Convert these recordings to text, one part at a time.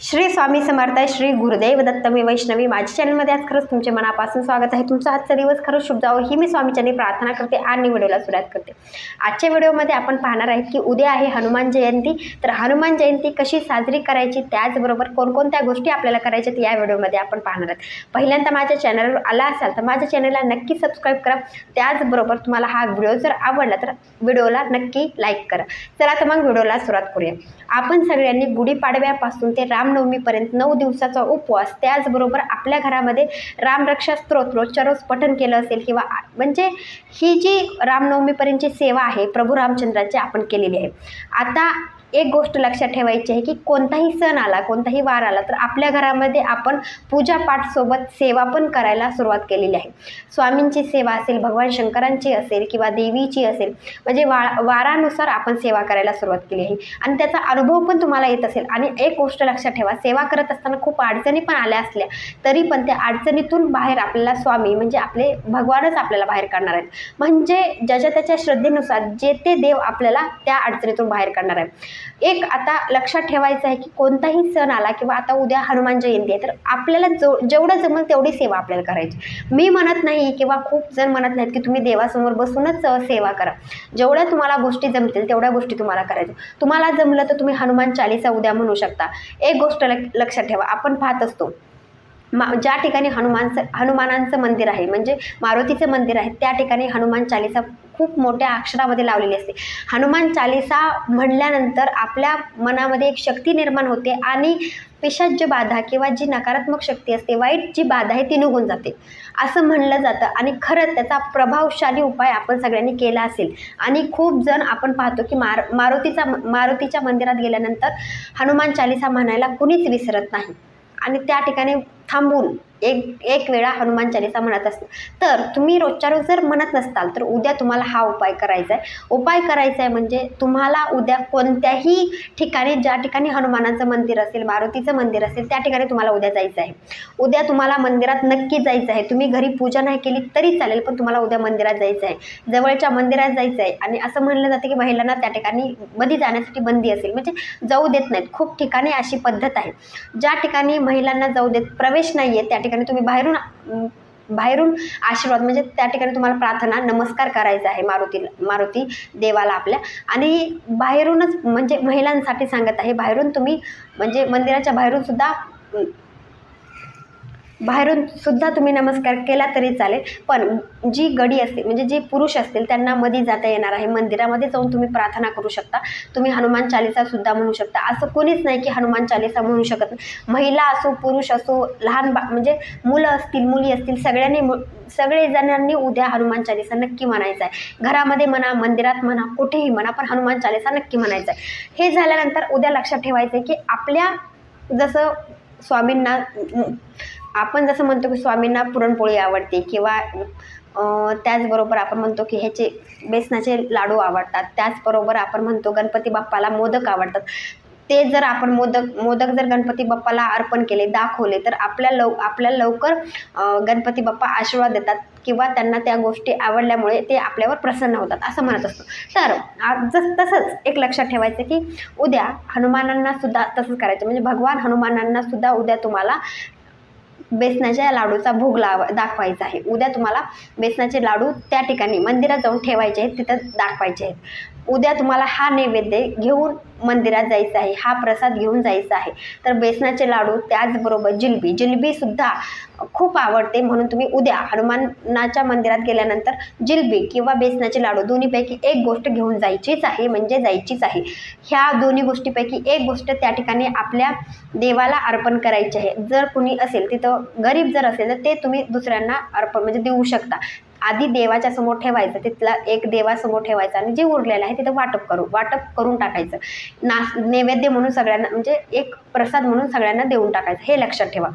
श्री स्वामी समर्थ श्री गुरुदेव दत्त मी वैष्णवी. माझ्या चॅनलमध्ये आज खरंच तुमचे मनापासून स्वागत आहे. तुमचा आजचा दिवस खरंच शुभ जावं. ही मी स्वामीच्यांनी प्रार्थना करते आणि व्हिडिओला सुरुवात करते. आजच्या व्हिडिओमध्ये आपण पाहणार आहेत की उद्या आहे हनुमान जयंती. तर हनुमान जयंती कशी साजरी करायची त्याचबरोबर कोणकोणत्या गोष्टी आपल्याला करायच्या या व्हिडिओमध्ये आपण पाहणार आहोत. पहिल्यांदा माझ्या चॅनलवर आला असाल तर माझ्या चॅनलला नक्की सबस्क्राईब करा. त्याचबरोबर तुम्हाला हा व्हिडिओ जर आवडला तर व्हिडिओला नक्की लाईक करा. चला तर मग व्हिडिओला सुरुवात करूया. आपण सगळ्यांनी गुढीपाडव्यापासून ते राम रामनवमीपर्यंत नऊ दिवसाचा उपवास त्याचबरोबर आपल्या घरामध्ये रामरक्षा स्तोत्र रोजच्यारोज पठण केलं असेल किंवा म्हणजे ही जी रामनवमीपर्यंतची सेवा आहे प्रभू रामचंद्राची आपण केलेली आहे. आता एक गोष्ट लक्षात ठेवायची आहे की कोणताही सण आला कोणताही वार आला तर आपल्या घरामध्ये आपण पूजापाठसोबत सेवा पण करायला सुरुवात केलेली आहे. स्वामींची सेवा असेल भगवान शंकरांची असेल किंवा देवीची असेल म्हणजे वा वारानुसार आपण सेवा करायला सुरुवात केली आहे. आणि त्याचा अनुभव पण तुम्हाला येत असेल. आणि एक गोष्ट लक्षात ठेवा. सेवा करत असताना खूप अडचणी पण आल्या असल्या तरी पण त्या अडचणीतून बाहेर आपल्याला स्वामी म्हणजे आपले भगवानच आपल्याला बाहेर काढणार आहेत. म्हणजे ज्याच्या त्याच्या श्रद्धेनुसार जे ते देव आपल्याला त्या अडचणीतून बाहेर काढणार आहे एक आता लक्षात ठेवायचं आहे की कोणताही सण आला किंवा आता उद्या हनुमान जयंती आहे तर आपल्याला जो जेवढं जमेल तेवढी सेवा आपल्याला करायची. मी म्हणत नाही किंवा खूप जण म्हणत नाहीत की तुम्ही देवासमोर बसूनच सेवा करा. जेवढ्या तुम्हाला गोष्टी जमतील तेवढ्या गोष्टी तुम्हाला करायच्या. तुम्हाला जमलं तर तुम्ही हनुमान चालीसा उद्या म्हणू शकता. एक गोष्ट लक्षात ठेवा. आपण पाहत असतो. मा ज्या ठिकाणी हनुमानचं हनुमानांचं मंदिर आहे म्हणजे मारुतीचं मंदिर आहे त्या ठिकाणी हनुमान चालीसा खूप मोठ्या अक्षरामध्ये लावलेली असते. हनुमान चालिसा म्हणल्यानंतर आपल्या मनामध्ये एक शक्ती निर्माण होते आणि पिशाच बाधा किंवा जी नकारात्मक शक्ती असते वाईट जी बाधा आहे ती निघून जाते. असं म्हणलं जातं आणि खरंच त्याचा प्रभावशाली उपाय आपण सगळ्यांनी केला असेल. आणि खूप जण आपण पाहतो की मार मारुतीचा मारुतीच्या मंदिरात गेल्यानंतर हनुमान चालिसा म्हणायला कुणीच विसरत नाही. आणि त्या ठिकाणी थांबून एक एक वेळा हनुमान चालीसा म्हणत असते. तर तुम्ही रोजच्या रोज जर म्हणत नसताल तर उद्या तुम्हाला हा उपाय करायचा आहे उपाय करायचा आहे म्हणजे तुम्हाला उद्या कोणत्याही ठिकाणी ज्या ठिकाणी हनुमानाचं मंदिर असेल मारुतीचं मंदिर असेल त्या ठिकाणी तुम्हाला उद्या जायचं आहे उद्या तुम्हाला मंदिरात नक्की जायचं आहे तुम्ही घरी पूजा नाही केली तरी चालेल पण तुम्हाला उद्या मंदिरात जायचं आहे जवळच्या मंदिरात जायचं आहे आणि असं म्हणलं जातं की महिलांना त्या ठिकाणी मध्ये जाण्यासाठी बंदी असेल. म्हणजे जाऊ देत नाहीत. खूप ठिकाणी अशी पद्धत आहे. ज्या ठिकाणी महिलांना जाऊ देत प्रवेश नाही आहे त्या ठिकाणी तुम्ही बाहेरून बाहेरून आशीर्वाद म्हणजे त्या ठिकाणी तुम्हाला प्रार्थना नमस्कार करायचा आहे मारुती मारुती देवाला आपल्या. आणि बाहेरूनच म्हणजे महिलांसाठी सांगत आहे बाहेरून तुम्ही म्हणजे मंदिराच्या बाहेरून सुद्धा बाहेरून सुद्धा तुम्ही नमस्कार केला तरी चालेल. पण जी गडी असते म्हणजे जे पुरुष असतील त्यांना मध्ये जाता येणार आहे. मंदिरामध्ये जाऊन तुम्ही प्रार्थना करू शकता. तुम्ही हनुमान चालीसा सुद्धा म्हणू शकता. असं कोणीच नाही की हनुमान चालिसा म्हणू शकत नाही. महिला असो पुरुष असो लहान बा म्हणजे मुलं असतील मुली असतील सगळ्यांनी सगळे जणांनी उद्या हनुमान चालीसा नक्की म्हणायचा आहे. घरामध्ये म्हणा मंदिरात म्हणा कुठेही म्हणा पण हनुमान चालिसा नक्की म्हणायचं आहे. हे झाल्यानंतर उद्या लक्षात ठेवायचं आहे की आपल्या जसं स्वामींना आपण जसं म्हणतो की स्वामींना पुरणपोळी आवडते किंवा त्याचबरोबर आपण म्हणतो की ह्याचे बेसनाचे लाडू आवडतात. त्याचबरोबर आपण म्हणतो गणपती बाप्पाला मोदक आवडतात. ते जर आपण मोदक मोदक जर गणपती बाप्पाला अर्पण केले दाखवले तर आपल्या लव आपल्याला लवकर गणपती बाप्पा आशीर्वाद देतात किंवा त्यांना त्या गोष्टी आवडल्यामुळे ते आपल्यावर प्रसन्न होतात असं म्हणत असतो. तर जस तसंच एक लक्षात ठेवायचं की उद्या हनुमानांना सुद्धा तसंच करायचं. म्हणजे भगवान हनुमानांना सुद्धा उद्या तुम्हाला बेसनाच्या लाडूचा भोग लाव दाखवायचा आहे. उद्या तुम्हाला बेसनाचे लाडू त्या ठिकाणी मंदिरात जाऊन ठेवायचे आहेत तिथं दाखवायचे आहेत. उद्या तुम्हाला हा नैवेद्य घेऊन मंदिरात जायचं आहे हा प्रसाद घेऊन जायचा आहे. तर बेसनाचे लाडू त्याचबरोबर जिलबी. जिलबीसुद्धा खूप आवडते. म्हणून तुम्ही उद्या हनुमानाच्या मंदिरात गेल्यानंतर जिलबी किंवा बेसनाचे लाडू दोन्हीपैकी एक गोष्ट घेऊन जायचीच आहे म्हणजे जायचीच आहे. ह्या दोन्ही गोष्टीपैकी एक गोष्ट त्या ठिकाणी आपल्या देवाला अर्पण करायची आहे. जर कुणी असेल तिथं गरीब जर असेल तर ते तुम्ही दुसऱ्यांना अर्पण म्हणजे देऊ शकता. आधी देवाच्या समोर ठेवायचं तिथला एक देवासमोर ठेवायचं आणि जे उरलेलं आहे तिथं वाटप करू वाटप करून टाकायचं. नास नैवेद्य म्हणून सगळ्यांना म्हणजे एक प्रसाद म्हणून सगळ्यांना देऊन टाकायचं हे लक्षात ठेवा.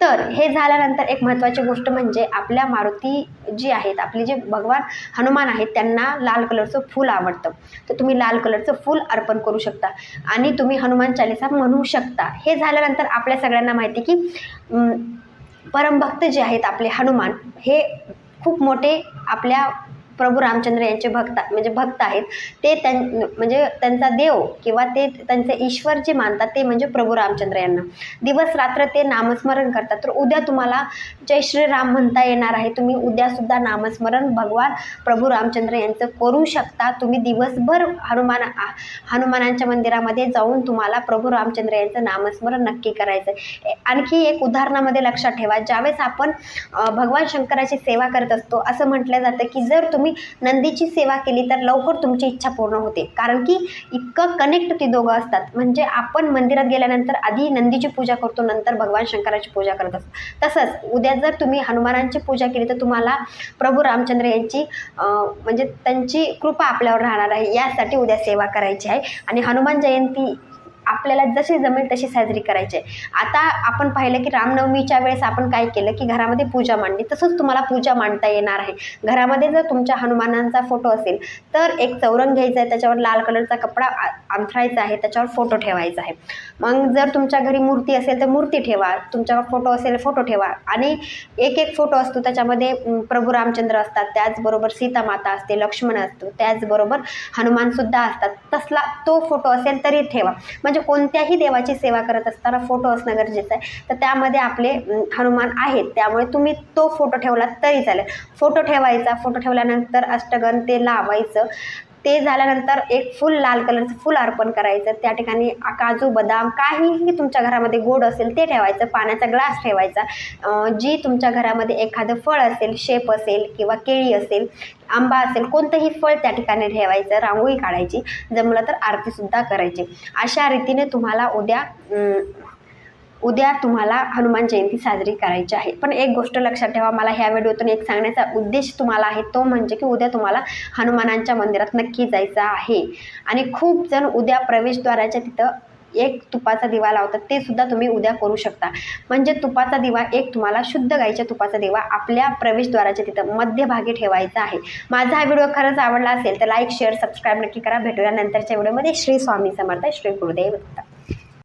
तर हे झाल्यानंतर एक महत्त्वाची गोष्ट म्हणजे आपल्या मारुती जी आहेत आपली जे भगवान हनुमान आहेत त्यांना लाल कलरचं फूल आवडतं. तर तुम्ही लाल कलरचं फूल अर्पण करू शकता आणि तुम्ही हनुमान चालीसा म्हणू शकता. हे झाल्यानंतर आपल्या सगळ्यांना माहिती की परमभक्त जे आहेत आपले हनुमान हे खूप मोठे आपल्या प्रभू रामचंद्र यांचे भक्त म्हणजे भक्त आहेत. ते त्यां म्हणजे त्यांचा देव किंवा ते त्यांचे ईश्वर जे मानतात ते म्हणजे प्रभू रामचंद्र यांना. दिवस रात्र ते नामस्मरण करतात. तर उद्या तुम्हाला जय श्रीराम म्हणता येणार आहे. तुम्ही उद्यासुद्धा नामस्मरण भगवान प्रभू रामचंद्र यांचं करू शकता. तुम्ही दिवसभर हनुमान आ- हनुमानांच्या मंदिरामध्ये जाऊन तुम्हाला प्रभू रामचंद्र यांचं नामस्मरण नक्की करायचं आहे. ए- आणखी एक उदाहरणामध्ये लक्षात ठेवा. ज्यावेळेस आपण भगवान शंकराची सेवा करत असतो असं म्हटलं जातं की जर तुम्ही तुम्ही नंदीची सेवा केली तर लवकर तुमची इच्छा पूर्ण होते. कारण की इतकं कनेक्ट ती दोघं असतात. म्हणजे आपण मंदिरात गेल्यानंतर आधी नंदीची पूजा करतो नंतर भगवान शंकराची पूजा करत असतो. तसंच उद्या जर तुम्ही हनुमानांची पूजा केली तर तुम्हाला प्रभू रामचंद्र यांची म्हणजे त्यांची कृपा आपल्यावर राहणार आहे. यासाठी उद्या सेवा करायची आहे. आणि हनुमान जयंती आपल्याला जशी जमेल तशी साजरी करायची आहे. आता आपण पाहिलं की रामनवमीच्या वेळेस आपण काय केलं की घरामध्ये पूजा मांडली. तसंच तुम्हाला पूजा मांडता येणार आहे. घरामध्ये जर तुमच्या हनुमानांचा फोटो असेल तर एक चौरंग घ्यायचा आहे त्याच्यावर लाल कलरचा कपडा अंथरायचा आहे त्याच्यावर फोटो ठेवायचा आहे. मग जर तुमच्या घरी मूर्ती असेल तर मूर्ती ठेवा. तुमच्यावर फोटो असेल फोटो ठेवा. आणि एक एक फोटो असतो त्याच्यामध्ये प्रभू रामचंद्र असतात त्याचबरोबर सीतामाता असते लक्ष्मण असतो त्याचबरोबर हनुमानसुद्धा असतात. तसला तो फोटो असेल तरी ठेवा. म्हणजे म्हणजे कोणत्याही देवाची सेवा करत असताना फोटो असणं गरजेचं आहे. तर त्यामध्ये आपले हनुमान आहेत. त्यामुळे तुम्ही तो फोटो ठेवला तरी चालेल. फोटो ठेवायचा. फोटो ठेवल्यानंतर अष्टगन ते लावायचं. ते झाल्यानंतर एक फुल लाल कलरचं फुल अर्पण करायचं. त्या ठिकाणी काजू बदाम काहीही तुमच्या घरामध्ये गोड असेल ते ठेवायचं. पाण्याचा ग्लास ठेवायचा. जी तुमच्या घरामध्ये एखादं फळ असेल शेप असेल किंवा केळी असेल आंबा असेल कोणतंही फळ त्या ठिकाणी ठेवायचं रांगोळी काढायची जमलं तर आरतीसुद्धा करायची. अशा रीतीने तुम्हाला उद्या उद्या तुम्हाला हनुमान जयंती साजरी करायची आहे. पण एक गोष्ट लक्षात ठेवा मला ह्या व्हिडिओतून एक सांगण्याचा उद्देश तुम्हाला आहे तो म्हणजे की उद्या तुम्हाला हनुमानांच्या मंदिरात नक्की जायचं आहे. आणि खूप जण उद्या प्रवेशद्वाराच्या तिथं एक तुपाचा दिवा लावतात ते सुद्धा तुम्ही उद्या करू शकता. म्हणजे तुपाचा दिवा एक तुम्हाला शुद्ध गाईच्या तुपाचा दिवा आपल्या प्रवेशद्वाराच्या तिथं मध्यभागी ठेवायचा आहे. माझा हा व्हिडिओ खरंच आवडला असेल तर लाईक शेअर सबस्क्राईब नक्की करा. भेटूया नंतरच्या व्हिडिओमध्ये. श्री स्वामी समर्थ श्री गुरुदेव दत्त.